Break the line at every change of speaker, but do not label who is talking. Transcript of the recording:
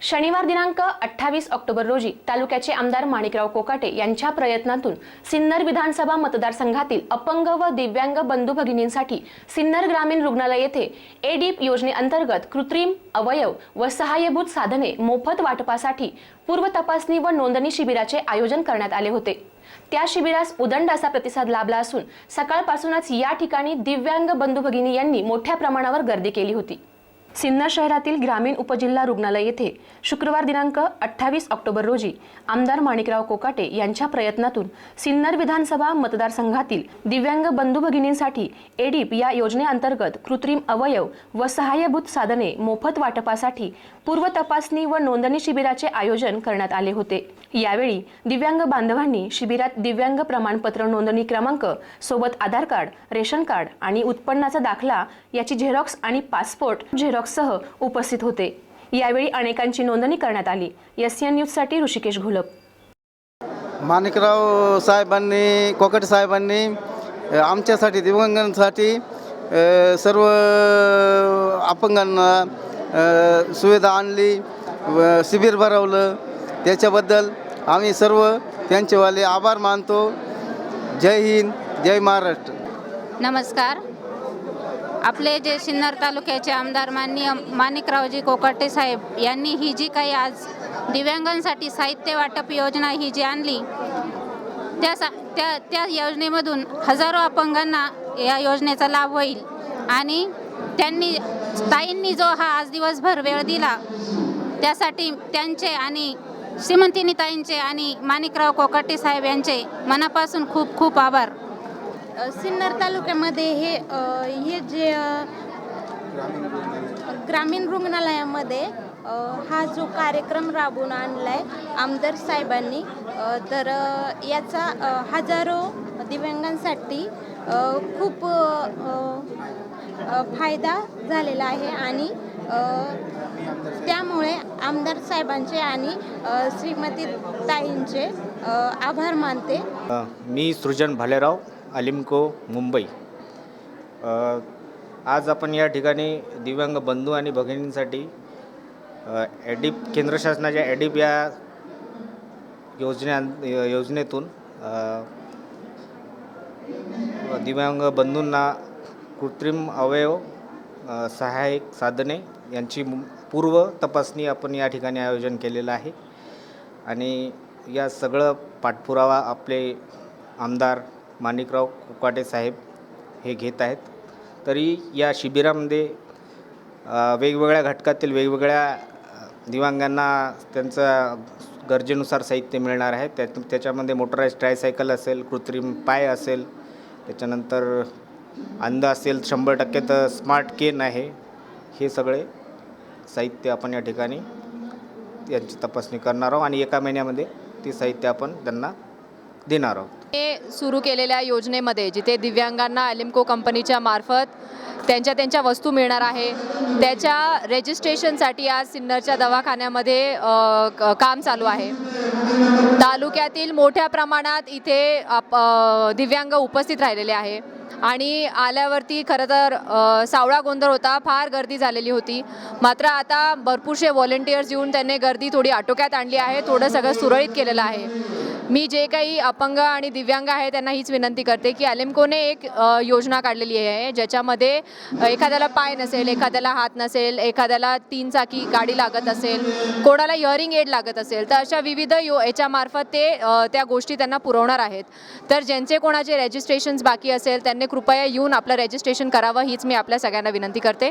शनिवार दिनांक अठ्ठावीस ऑक्टोबर रोजी तालुक्याचे आमदार माणिकराव कोकाटे यांच्या प्रयत्नातून सिन्नर विधानसभा मतदारसंघातील अपंग व दिव्यांग बंधू भगिनींसाठी सिन्नर ग्रामीण रुग्णालय येथे एडीप योजनेअंतर्गत कृत्रिम अवयव व सहाय्यभूत साधने मोफत वाटपासाठी पूर्व तपासणी व नोंदणी शिबिराचे आयोजन करण्यात आले होते. त्या शिबिरास उदंड असा प्रतिसाद लाभला असून सकाळपासूनच या ठिकाणी दिव्यांग बंधू भगिनी यांनी मोठ्या प्रमाणावर गर्दी केली होती. सिन्नर शहरातील ग्रामीण उपजिल्हा रुग्णालय येथे शुक्रवार दिनांक अठ्ठावीस ऑक्टोबर रोजी आमदार माणिकराव कोकाटे यांच्या प्रयत्नातून सिन्नर विधानसभा मतदारसंघातील दिव्यांग बंधू भगिनींसाठी एडीप या योजनेअंतर्गत कृत्रिम अवयव व सहाय्यभूत साधने मोफत वाटपासाठी पूर्व तपासणी व नोंदणी शिबिराचे आयोजन करण्यात आले होते. यावेळी दिव्यांग बांधवांनी शिबिरात दिव्यांग प्रमाणपत्र नोंदणी क्रमांक सोबत आधार कार्ड रेशन कार्ड आणि उत्पन्नाचा दाखला याची झेरॉक्स आणि पासपोर्ट झेरॉक्स झेरॉक्ससह उपस्थित होते. यावेळी अनेकांची नोंदणी करण्यात आली. एस एन न्यूजसाठी ऋषिकेश घोलप.
माणिकराव साहेबांनी कोकट साहेबांनी आमच्यासाठी दिव्यांगांसाठी सर्व अपंगांना सुविधा आणली व शिबिर भरवलं. त्याच्याबद्दल आम्ही सर्व त्यांचेवाले आभार मानतो. जय हिंद जय महाराष्ट्र.
नमस्कार. आपले जे सिन्नर तालुक्याचे आमदार माननीय माणिकरावजी कोकाटे साहेब यांनी ही जी काही आज दिव्यांगांसाठी साहित्य वाटप योजना ही जी आणली त्या सा त्या त्या योजनेमधून हजारो अपंगांना या योजनेचा लाभ होईल. आणि त्यांनी ताईंनी जो हा आज दिवसभर वेळ दिला त्यासाठी त्यांचे आणि श्रीमंतिनी ताईंचे आणि माणिकराव कोकाटे साहेब यांचे मनापासून खूप खूप आभार.
सिन्नर तालुक्यामध्ये हे हे जे ग्रामीण रुग्णालयामध्ये हा जो कार्यक्रम राबवून आणला आहे आमदार साहेबांनी तर याचा हजारो दिव्यांगांसाठी खूप फायदा झालेला आहे आणि त्यामुळे आमदार साहेबांचे आणि श्रीमती ताईंचे आभार मानते.
मी सृजन भालेराव अलिमको मुंबई. आज आपण या ठिकाणी दिव्यांग बंधू आणि भगिनींसाठी अ, ॲडिप केंद्र शासनाच्या ॲडिप या योजने योजनेतून दिव्यांग बंधूंना कृत्रिम अवयव सहाय्यक साधने यांची पूर्व तपासणी आपण या ठिकाणी आयोजन केलेलं आहे. आणि या सगळं पाठपुरावा आपले आमदार माणिकराव कुकाटे साहेब हे घेत आहेत. तरी या शिबिरामध्ये वेगवेगळ्या घटकातील वेगवेगळ्या दिवांगांना दिव्यांगांना त्यांचं गरजेनुसार साहित्य मिळणार आहे. त्या त्याच्यामध्ये मोटराईज ट्रायसायकल असेल कृत्रिम पाय असेल त्याच्यानंतर अंध असेल शंभर टक्के तर स्मार्ट केन आहे. हे सगळे साहित्य आपण या ठिकाणी यांची तपासणी करणार आहोत आणि एका महिन्यामध्ये ते साहित्य आपण त्यांना देणार आहोत.
हे सुरू केलेल्या योजनेमध्ये जिथे दिव्यांगांना अलिम्को कंपनीच्या मार्फत त्यांच्या त्यांच्या वस्तू मिळणार आहे त्याच्या रेजिस्ट्रेशनसाठी आज सिन्नरच्या दवाखान्यामध्ये अ, क- काम चालू आहे. तालुक्यातील मोठ्या प्रमाणात इथे आप- अ, दिव्यांग उपस्थित राहिलेले आहे. आणि आल्यावरती खरं तर अ, सावळा गोंधळ होता फार गर्दी झालेली होती. मात्र आता भरपूरसे व्हॉलेंटियर्स येऊन त्यांनी गर्दी थोडी आटोक्यात आणली आहे थोडं सगळं सुरळीत केलेलं आहे. मी जे काही अपंग आणि दिव्यांग आहे त्यांना हीच विनंती करते की ॲलिम्कोने एक योजना काढलेली आहे ज्याच्यामध्ये एखाद्याला पाय नसेल एखाद्याला हात नसेल एखाद्याला तीन चाकी गाडी लागत असेल कोणाला इयरिंग एड लागत असेल तर अशा विविध यो याच्यामार्फत ते त्या गोष्टी त्यांना पुरवणार आहेत. तर ज्यांचे कोणाचे रजिस्ट्रेशन्स बाकी असेल त्यांनी कृपया येऊन आपलं रजिस्ट्रेशन करावं हीच मी आपल्या सगळ्यांना विनंती करते.